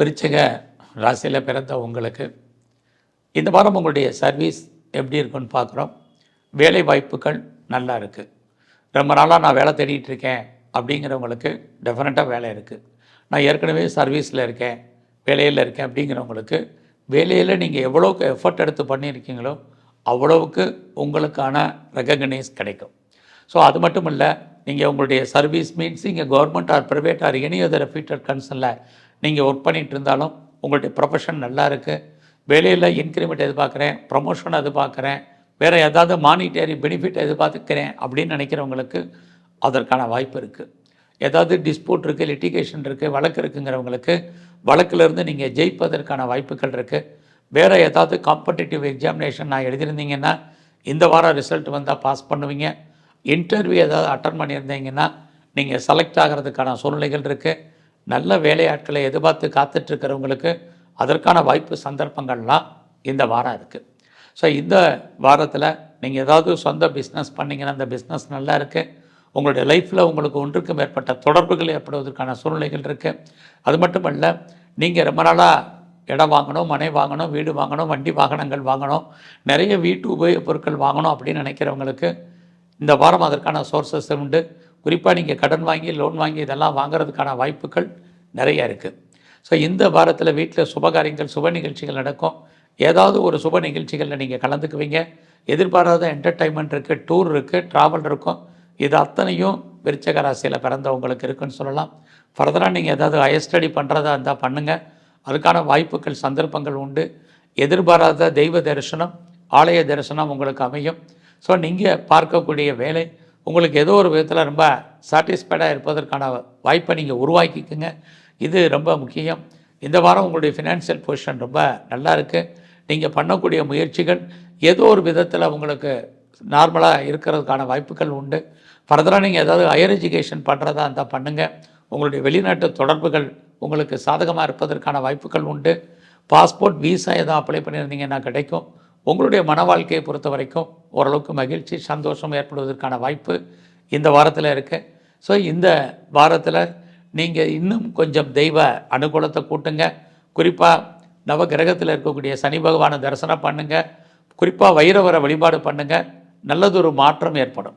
விருச்சிக ராசியில் பிறந்த உங்களுக்கு இந்த வாரம் உங்களுடைய சர்வீஸ் எப்படி இருக்குன்னு பார்க்குறோம். வேலை வாய்ப்புகள் நல்லா இருக்குது ரொம்ப நாளாக நான் வேலை தேடிட்டு இருக்கேன் அப்படிங்கிறவங்களுக்கு டெஃபினட்டாக வேலை இருக்குது நான் ஏற்கனவே சர்வீஸில் இருக்கேன் வேலையில் இருக்கேன் அப்படிங்கிறவங்களுக்கு வேலையில் நீங்கள் எவ்வளோக்கு எஃபர்ட் எடுத்து பண்ணியிருக்கீங்களோ அவ்வளவுக்கு உங்களுக்கான ரெகக்னைஸ் கிடைக்கும். ஸோ அது மட்டும் இல்லை நீங்கள் உங்களுடைய சர்வீஸ் மீன்ஸ் இங்கே government or private or any other feeder கன்சர்னில் நீங்கள் ஒர்க் பண்ணிட்டு இருந்தாலும் உங்களுடைய ப்ரொஃபஷன் நல்லா இருக்குது வேலையில் இன்க்ரிமெண்ட் எதிர்பார்க்குறேன் ப்ரமோஷன் எதிர்பார்க்குறேன் வேறு ஏதாவது மானிட்டரி பெனிஃபிட் எதிர்பார்த்துக்கிறேன் அப்படின்னு நினைக்கிறவங்களுக்கு அதற்கான வாய்ப்பு இருக்குது ஏதாவது டிஸ்பியூட் இருக்குது லிட்டிகேஷன் இருக்குது வழக்கு இருக்குங்கிறவங்களுக்கு வழக்கிலிருந்து நீங்கள் ஜெயிப்பதற்கான வாய்ப்புகள் இருக்குது வேறு ஏதாவது காம்படிட்டிவ் எக்ஸாமினேஷன் நான் எழுதியிருந்தீங்கன்னா இந்த வாரம் ரிசல்ட் வந்தால் பாஸ் பண்ணுவீங்க. இன்டர்வியூ ஏதாவது அட்டன் பண்ணியிருந்தீங்கன்னா நீங்கள் செலக்ட் ஆகிறதுக்கான சூழ்நிலைகள் இருக்குது நல்ல வேலையாட்களை எதிர்பார்த்து காத்துட்ருக்கிறவங்களுக்கு அதற்கான வாய்ப்பு சந்தர்ப்பங்கள்லாம் இந்த வாரம் இருக்குது ஸோ இந்த வாரத்தில் நீங்கள் ஏதாவது சொந்த பிஸ்னஸ் பண்ணிங்கன்னா அந்த பிஸ்னஸ் நல்லா இருக்குது உங்களுடைய லைஃப்பில் உங்களுக்கு ஒன்றுக்கு மேற்பட்ட தொடர்புகள் ஏற்படுவதற்கான சூழ்நிலைகள் இருக்குது அது மட்டும் நீங்கள் ரொம்ப நாளாக இடம் வாங்கணும் மனை வாங்கணும் வீடு வாங்கணும் வண்டி வாகனங்கள் வாங்கணும் நிறைய வீட்டு உபயோகப் பொருட்கள் வாங்கணும் அப்படின்னு நினைக்கிறவங்களுக்கு இந்த வாரம் அதற்கான சோர்சஸ் உண்டு. குறிப்பாக நீங்கள் கடன் வாங்கி லோன் வாங்கி இதெல்லாம் வாங்குறதுக்கான வாய்ப்புகள் நிறைய இருக்குது ஸோ இந்த வாரத்தில் வீட்டில் சுபகாரியங்கள் சுப நிகழ்ச்சிகள் நடக்கும். ஏதாவது ஒரு சுப நிகழ்ச்சிகளில் நீங்கள் கலந்துக்குவீங்க. எதிர்பாராத என்டர்டைன்மெண்ட் இருக்குது டூர் இருக்குது ட்ராவல் இருக்கும். இது அத்தனையும் விருச்சக ராசியில் பிறந்தவங்களுக்கு இருக்குன்னு சொல்லலாம். ஃபர்தராக நீங்கள் ஏதாவது ஹையர் ஸ்டடி பண்ணுறதா இருந்தால் பண்ணுங்கள் அதுக்கான வாய்ப்புகள் சந்தர்ப்பங்கள் உண்டு. எதிர்பாராத தெய்வ தரிசனம் ஆலய தரிசனம் உங்களுக்கு அமையும். ஸோ நீங்கள் பார்க்கக்கூடிய வேலை உங்களுக்கு ஏதோ ஒரு விதத்தில் ரொம்ப சாட்டிஸ்ஃபைடாக இருப்பதற்கான வாய்ப்பை நீங்கள் உருவாக்கிக்குங்க. இது ரொம்ப முக்கியம். இந்த வாரம் உங்களுடைய ஃபினான்ஷியல் பொசிஷன் ரொம்ப நல்லா இருக்குது நீங்கள் பண்ணக்கூடிய முயற்சிகள் ஏதோ ஒரு விதத்தில் உங்களுக்கு நார்மலாக இருக்கிறதுக்கான வாய்ப்புகள் உண்டு. ஃபர்தராக நீங்கள் ஏதாவது ஹையர் எஜுகேஷன் பண்ணுறதா இருந்தால் பண்ணுங்கள் உங்களுடைய வெளிநாட்டு தொடர்புகள் உங்களுக்கு சாதகமாக இருப்பதற்கான வாய்ப்புகள் உண்டு. பாஸ்போர்ட் வீசா எதாவது அப்ளை பண்ணியிருந்தீங்கன்னா கிடைக்கும். உங்களுடைய மன வாழ்க்கையை பொறுத்த வரைக்கும் ஓரளவுக்கு மகிழ்ச்சி சந்தோஷம் ஏற்படுவதற்கான வாய்ப்பு இந்த வாரத்தில் இருக்குது ஸோ இந்த வாரத்தில் நீங்கள் இன்னும் கொஞ்சம் தெய்வ அனுகூலத்தை கூட்டுங்க. குறிப்பாக நவ கிரகத்தில் இருக்கக்கூடிய சனி பகவானை தரிசனம் பண்ணுங்கள் குறிப்பாக வைரவரை வழிபாடு பண்ணுங்கள் நல்லதொரு மாற்றம் ஏற்படும்.